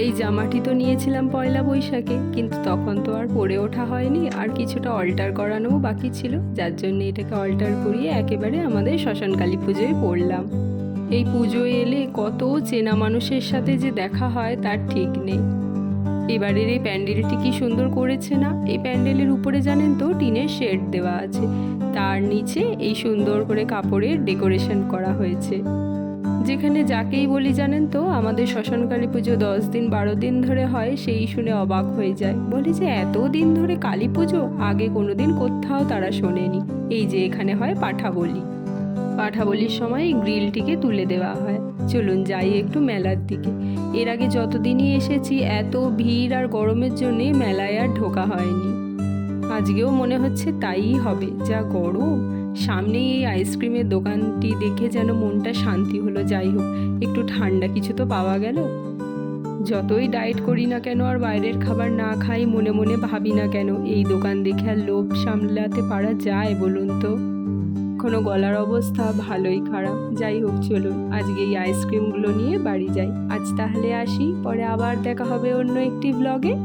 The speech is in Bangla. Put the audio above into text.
এই জামাটি তো নিয়েছিলাম পয়লা বৈশাখে, কিন্তু তখন তো আর পরে ওঠা হয়নি, আর কিছুটা অল্টার করানোও বাকি ছিল, যার জন্য এটাকে অল্টার করিয়ে একেবারে আমাদের শ্মশান কালী পুজোয় পড়লাম। এই পুজোয় এলে কত চেনা মানুষের সাথে যে দেখা হয় তার ঠিক নেই। এবারের এই প্যান্ডেলটি কি সুন্দর করেছে না? এই প্যান্ডেলের উপরে জানেন তো, টিনের শেড দেওয়া আছে। তার নিচে এই সুন্দর করে কাপড়ের ডেকোরেশন করা হয়েছে। যেখানে যাকেই বলি জানেন তো, আমাদের শ্মশানকালী পুজো দশ দিন, বারো দিন ধরে হয়, সেই শুনে অবাক হয়ে যায়। বলি যে, এত দিন ধরে কালী পুজো? আগে কোনো দিন কোথাও তারা শোনেনি। এই যে এখানে হয় পাঠা বলি পাঠা বলির সময় এই গ্রিলটিকে তুলে দেওয়া হয়। চলুন যাই একটু মেলার দিকে। এর আগে যতদিনই এসেছি, এত ভিড় আর গরমের জন্যে মেলায় আর ঢোকা হয়নি। আজকেও মনে হচ্ছে তাই হবে। যা গরম। সামনেই এই আইসক্রিমের দোকানটি দেখে যেন মনটা শান্তি হলো, যাই হোক, একটু ঠান্ডা কিছু তো পাওয়া গেল। যতই ডায়েট করি না কেন, আর বাইরের খাবার না খাই, মনে মনে ভাবি না কেন, এই দোকান দেখে আর লোভ সামলাতে পারা যায় বলুন তো? এখনও গলার অবস্থা ভালোই খারাপ। যাই হোক, চলুন, আজকে এই আইসক্রিমগুলো নিয়ে বাড়ি যাই। আজ তাহলে আসি, পরে আবার দেখা হবে অন্য একটি ব্লগে